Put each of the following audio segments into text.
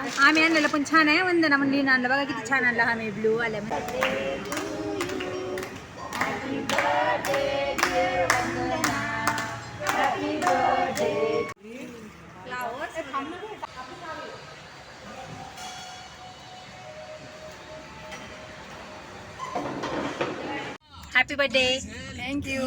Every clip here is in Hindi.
आम्ही आणलेलं पण छान आहे. वंदना म्हणली आणलं. बघा किती छान आणलं आम्ही blue आल्यामध्ये. Happy birthday thank you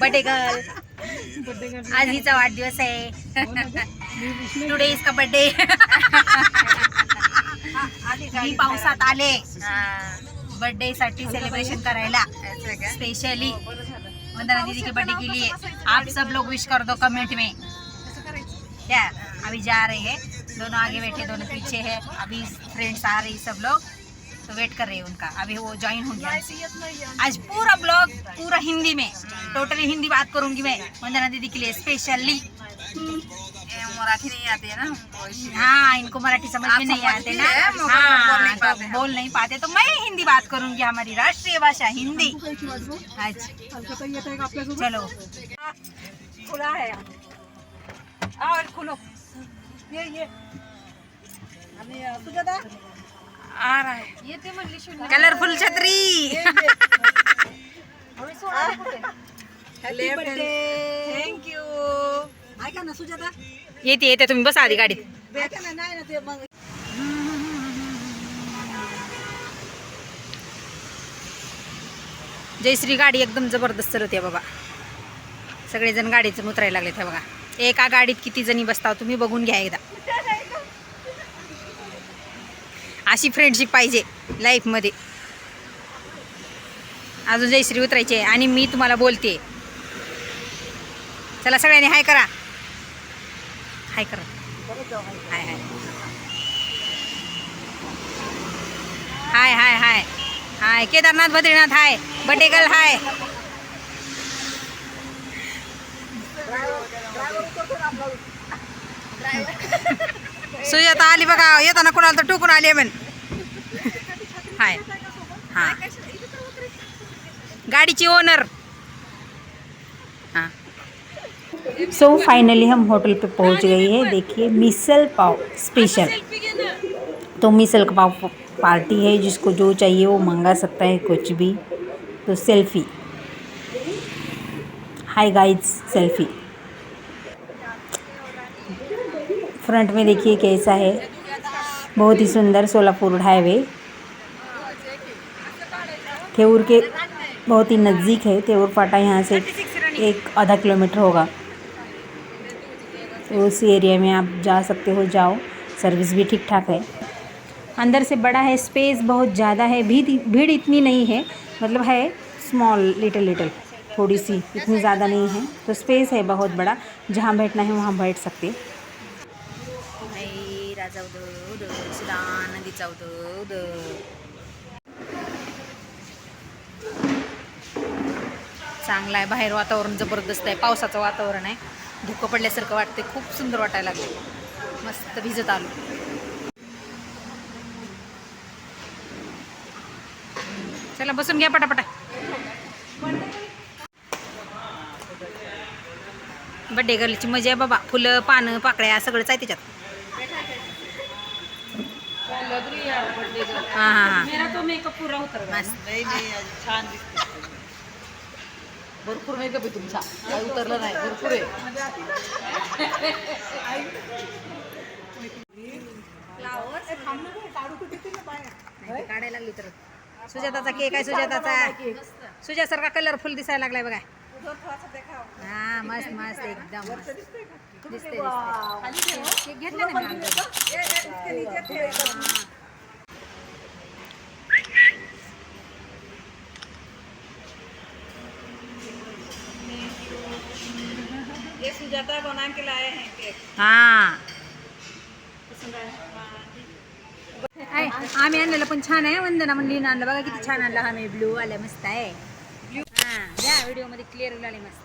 birthday girl आज हिचा वाढदिवस आहे. टुडे इज़ का बर्थडे मी पावसात आले बर्थडे साठी सेलिब्रेशन करायला. स्पेशली वंदना दीदी की बर्थडे के लिए. आप सब लोग विश कर दो कमेंट में. क्या? अभी जा रहे हैं. दोनों आगे बैठे दोनों पीछे है. अभी फ्रेंड्स आ रही सब लोग. तो वेट कर रहे हैं उनका. अभी वो ज्वाइन होंगे. आज पूरा ब्लॉग पूरा हिंदी में. टोटली हिंदी बात करूँगी मैं. वंदना दीदी के लिए स्पेशली मराठी नहीं आती है ना हमको हाँ इनको मराठी समझ में नहीं आते ना। हाँ बोल नहीं तो पाते बोल नहीं पाते। तो मैं हिंदी बात करूँगी हमारी राष्ट्रीय भाषा हिंदी। अच्छा चलो। खुला है आओ खुलो। ये ये। आ रहा है। ये ते कलरफुल छत्री। Birthday you. ऐका ना सुजाता. येते येते तुम्ही बसा आधी गाडीत. ऐका ना नाही ना ते मग जयश्री गाडी एकदम जबरदस्त चालवते बाबा. सगळेजण गाडीचं उतरायला लागले बघा. एका गाडीत किती जणी बसता तुम्ही बघून घ्या एकदा. अशी फ्रेंडशिप पाहिजे लाईफमध्ये अजून जयश्री उतरायची आहे आणि मी तुम्हाला बोलते. चला सगळ्यांनी हाय करा. हाय करा hi hi. Hi hi Kedarnath, Badrinath, hi. Birthday girl hi. Sujata आली बघा, येताना कोणाला तर टोकून आली पण हाय. हा. गाडीची ओनर हाँ सो फाइनली हम होटल पे पहुँच गए हैं। देखिए, मिसल पाव स्पेशल। तो मिसल पाव पार्टी है, जिसको जो चाहिए वो मंगा सकता है, कुछ भी। तो selfie. Hi guides selfie. Front में देखिए कैसा है। बहुत ही सुंदर सोलापुर हाईवे थेऊर के बहुत ही नज़दीक है। थेऊर फाटा यहाँ से एक आधा किलोमीटर होगा। उस एरिया में आप जा सकते हो, जाओ। सर्विस भी ठीक ठाक है। अंदर से बड़ा है स्पेस बहुत ज़्यादा है भीड़ भीड़ इतनी नहीं है मतलब है स्मॉल लिटिल लिटिल थोड़ी सी इतनी ज़्यादा नहीं है। तो स्पेस है बहुत बड़ा, जहाँ बैठना है वहाँ बैठ सकते। चांगला आहे बाहेर वातावरण, ज़बरदस्त आहे, पावसाचं वातावरण आहे. धुकं पडल्यासारखं वाटते खूप सुंदर वाटायला लागले मस्त भिजत आलो. चला बसून घ्या पटापटा. बड्डे गर्लची मजा आहे बाबा. फुलं पानं पाकळ्या सगळंच आहे त्याच्यात हां हां हां. मेरा तो मेकअप पूरा छान दिसते भरपूर मेकअप आहे तुमचा. काही उतरलं नाही भरपूर आहे. काढायला लागली तर. सुजाताचा केक आहे सुजाताचा. सुजासारखा कलरफुल दिसायला लागलाय बघा. हा मस्त मस्त एकदम मस्त. दिसते केक घेतला ना मी already. ये सुजाता बना के लाए हैं केक हा आम्ही आणलेलं पण छान आहे वंदना म्हणली आणलं बघा किती छान आणलं आम्ही ब्लू आलं मस्त आहे हा या व्हिडिओमध्ये क्लिअर आले मस्त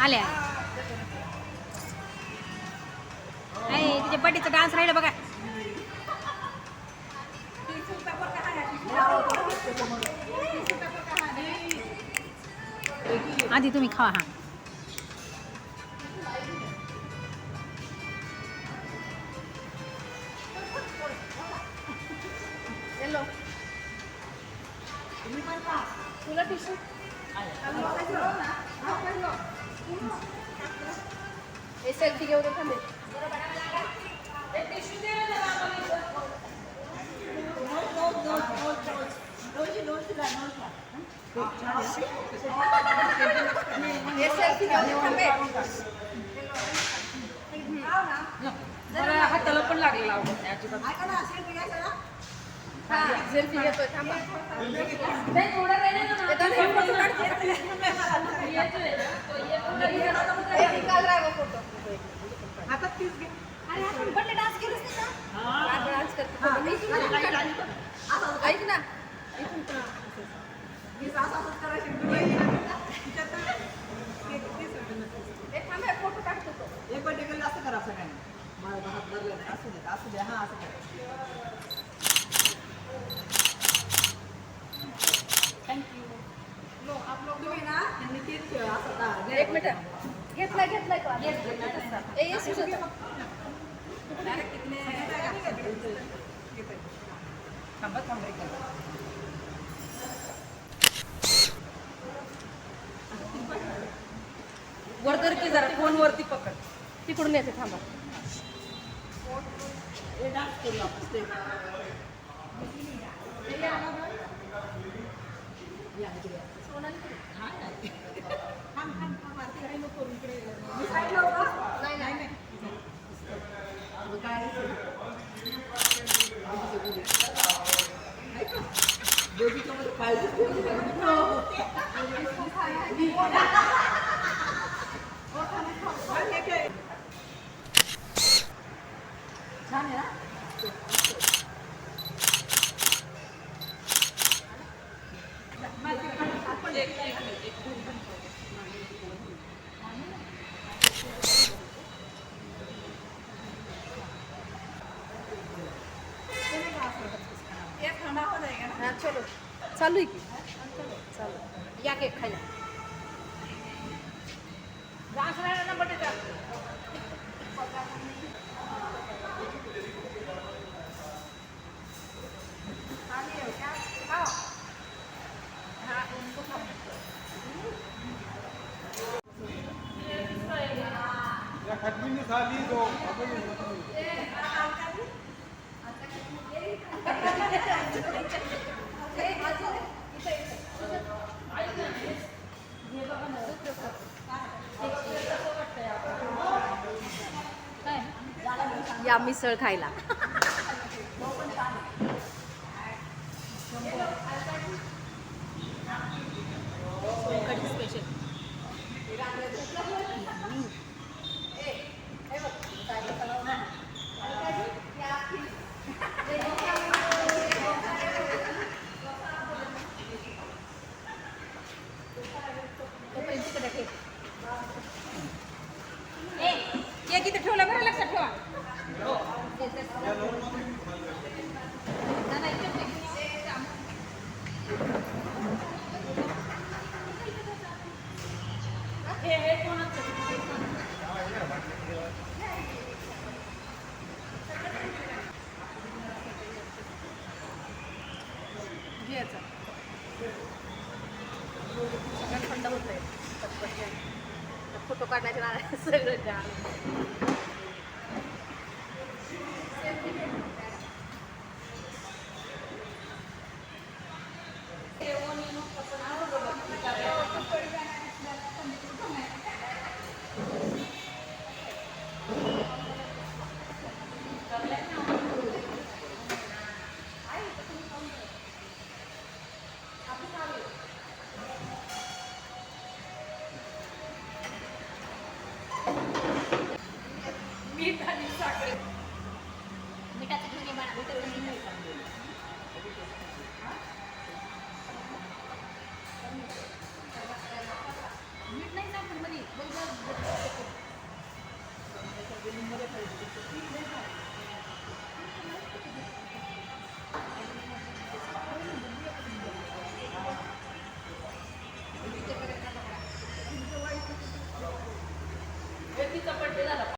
आल्या. नाही तिच्या बड्डेचा डान्स राहिला बघा. आधी तुम्ही खावा हा. सेल्फी घेऊ दे थांबे हाताला पण लागलेला फोटो काढते पीस गए अरे येतो. बड़े डांस फ़ोटो अरे आपण बड्डे डान्स केलंच नाही का डान्स करते इथून काढ. ऐक ना ए, थांब हे फ़ोटो काढतो तो एक बड्डे केलं असं करा सगळ्यांनी मला हात धरले नाही असू दे असू दे हा असं करा एक मिनिट घेतलाय घेतलाय का येस होता. की जरा फ़ोन वरती पकड. तिकडून येते थांबा. हे डान्स करू आपण step. या, इकडे या. नाही नाही छान आहे ना हा चलो चालू आहे की? चालू. या केक खायला. या दो या मिसळ खायला. सगळं